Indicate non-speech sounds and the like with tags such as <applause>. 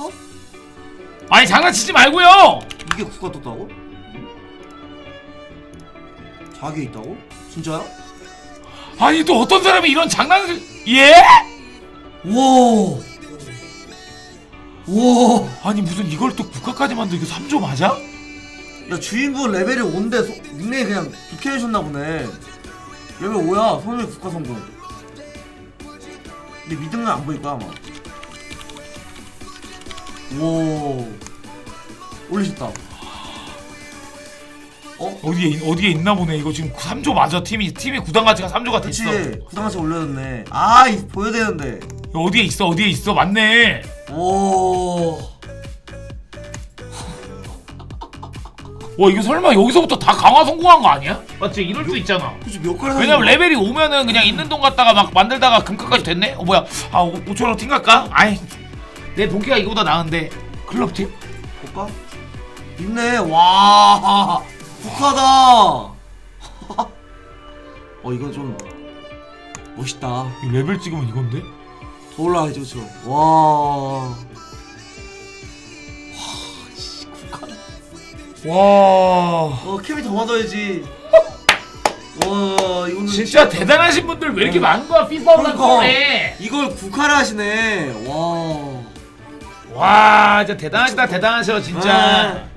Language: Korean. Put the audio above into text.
떴어? 아니 장난치지 말고요. 이게 국가 떴다고? 자기에 있다고? 진짜야? 아니 또 어떤 사람이 이런 장난을 예? 와. 와. 아니 무슨 이걸 또 국가까지 만들고 3조 맞아? 야 주인분 레벨이 5인데 소, 닉네임 그냥 부캐 해줬나 보네. 레벨 5야. 손흥민 국가 성공. 근데 믿음은 안 보일 거야 아마. 와. 올리셨다. 어? 어디에 있- 어디에 있나 보네. 이거 지금 3조 맞아. 팀이 팀의 구단 가치가 3조가 그치. 됐어. 구당가치 올려줬네. 아, 이 보여야 되는데. 어디에 있어? 어디에 있어? 맞네. 오. 와 이거 설마 여기서부터 다 강화 성공한 거 아니야? 맞지? 이럴 수 있잖아. 그치 몇 칼? 왜냐면 레벨이 오면은 그냥 있는 돈 갖다가 막 만들다가 금카까지 됐네? 어 뭐야 아 5천원 팀 갈까? 아이 내 본캐가 이거보다 나은데 클럽 팀? 볼까? 있네. 와. 국화다. <laughs> 어 이건 좀 멋있다. 이 레벨 찍으면 이건데? 더 올라가지 그쵸? 와. 와어 캠이 더 맞아야지. 와 이거는 진짜 대단하신 분들 왜 이렇게 많은 거야 피파 온라인 그러니까. 이걸 국화를 하시네. 와. 와 진짜 대단하시다 대단하셔 진짜